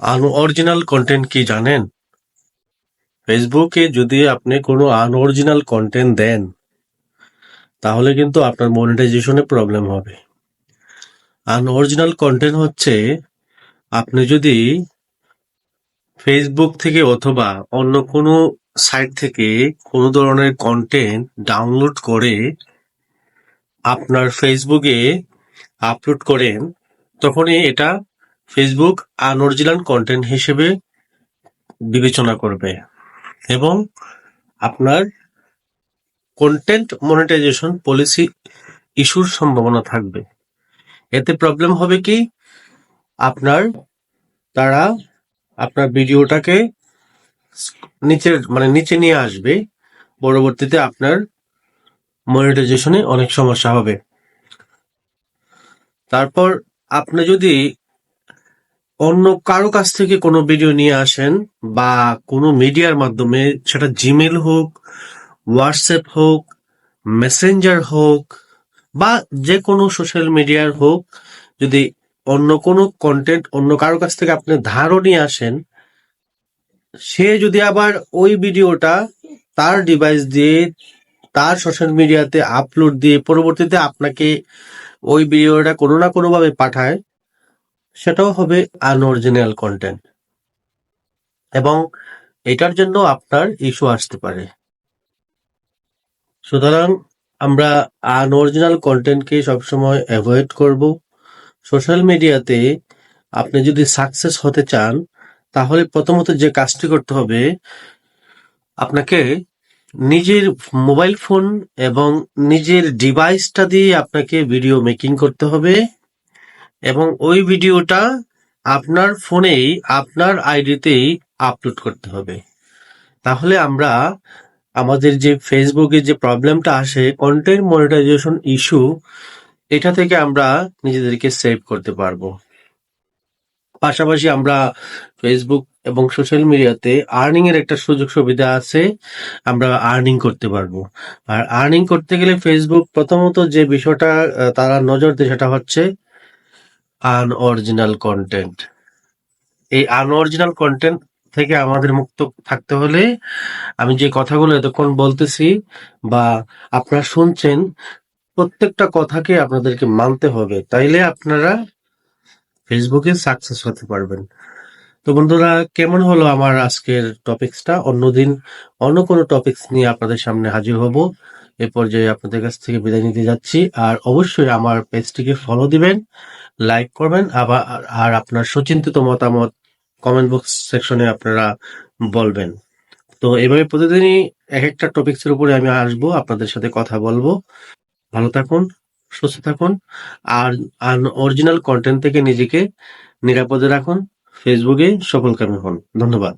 Unoriginal content কি জানেন? ফেসবুকে যদি আপনি কোনো আনঅরিজিনাল কন্টেন্ট দেন, তাহলে কিন্তু আপনার মনিটাইজেশনে প্রবলেম হবে। আনঅরিজিনাল কন্টেন্ট হচ্ছে, আপনি যদি ফেসবুক থেকে অথবা অন্য কোনো সাইট থেকে কোনো ধরনের কন্টেন্ট ডাউনলোড করে আপনার ফেসবুকে আপলোড করেন, তখনই এটা ফেসবুক আনঅরিজিনাল কন্টেন্ট হিসেবে বিবেচনা করবে এবং আপনার কন্টেন্ট মনিটাইজেশন পলিসি ইস্যুর সম্ভাবনা থাকবে। এতে প্রবলেম হবে কি? আপনার তারা আপনার ভিডিওটাকে নিচে মানে নিচে নিয়ে আসবে, পরবর্তীতে আপনার মনিটাইজেশনে অনেক সমস্যা হবে। তারপর আপনি যদি অন্য কারও কাছ থেকে কোনো ভিডিও নিয়ে আসেন বা কোনো মিডিয়ার মাধ্যমে, সেটা জিমেল হোক হোয়াটসঅ্যাপ হোক মেসেঞ্জার হোক, বা যে কোনো সোশ্যাল মিডিয়ার হোক, যদি অন্য কোনো কন্টেন্ট অন্য কারও কাছ থেকে আপনি ধারও নিয়ে আসেন, সে যদি আবার ওই ভিডিওটা তার ডিভাইস দিয়ে, তার সোশ্যাল মিডিয়াতে আপলোড দিয়ে পরবর্তীতে আপনাকে ওই ভিডিওটা কোনো না কোনোভাবে পাঠায় সেটাও হবে আনঅরিজিনাল কন্টেন্ট এবং এটার জন্য আপনার ইস্যু আসতে পারে। সুতরাং আমরা আনঅরিজিনাল কন্টেন্টকে সবসময় অ্যাভয়েড করব। সোশ্যাল মিডিয়াতে আপনি যদি সাকসেস হতে চান, তাহলে প্রথমত যে কাজটি করতে হবে, আপনাকে নিজের মোবাইল ফোন এবং নিজের ডিভাইসটা দিয়ে আপনাকে ভিডিও মেকিং করতে হবে। এবং ওই ভিডিওটা আপনার ফোনেই, আপনার আইডিতেই আপলোড করতে হবে। তাহলে আমরা আমাদের যে ফেসবুকে যে প্রবলেমটা আসে কন্টেন্ট মনিটাইজেশন ইস্যু এটা থেকে আমরা নিজেদেরকে সেভ করতে পারব। পাশাপাশি আমরা ফেসবুক এবং সোশ্যাল মিডিয়াতে আর্নিং এর একটা সুযোগ সুবিধা আছে, আমরা আর্নিং করতে পারব। আর আর্নিং করতে গেলে ফেসবুক প্রথমত যে বিষয়টা তারা নজর দেয় সেটা হচ্ছে আনঅরিজিনাল কন্টেন্ট এই আনঅরিজিনাল কন্টেন্ট থেকে আমাদের মুক্ত থাকতে হলে আমি যে কথাগুলো এতক্ষণ বলতেছি বা আপনারা শুনছেন, প্রত্যেকটা কথাকে আপনাদেরকে মানতে হবে। তাইলে আপনারা ফেসবুকে সাকসেস হতে পারবেন। তো বন্ধুরা, কেমন হলো আমার আজকের টপিকসটা অন্যদিন অন্য কোনো টপিকস নিয়ে আপনাদের সামনে হাজির হব। এ পর্যায়ে আপনাদের কাছ থেকে বিদায় নিতে যাচ্ছি। আর অবশ্যই আমার পেজটিকে ফলো দিবেন লাইক করবেন, আবার আর আপনার সুচিন্তিত মতামত কমেন্ট বক্স সেকশনে আপনারা বলবেন। তো এভাবে প্রতিদিনই এক একটা টপিকসের উপরে আমি আসব, আপনাদের সাথে কথা বলব। ভালো থাকুন, সুস্থ থাকুন, আর অরিজিনাল কন্টেন্ট থেকে নিজেকে নিরাপদে রাখুন। ফেসবুকে সফলকামী হন। ধন্যবাদ।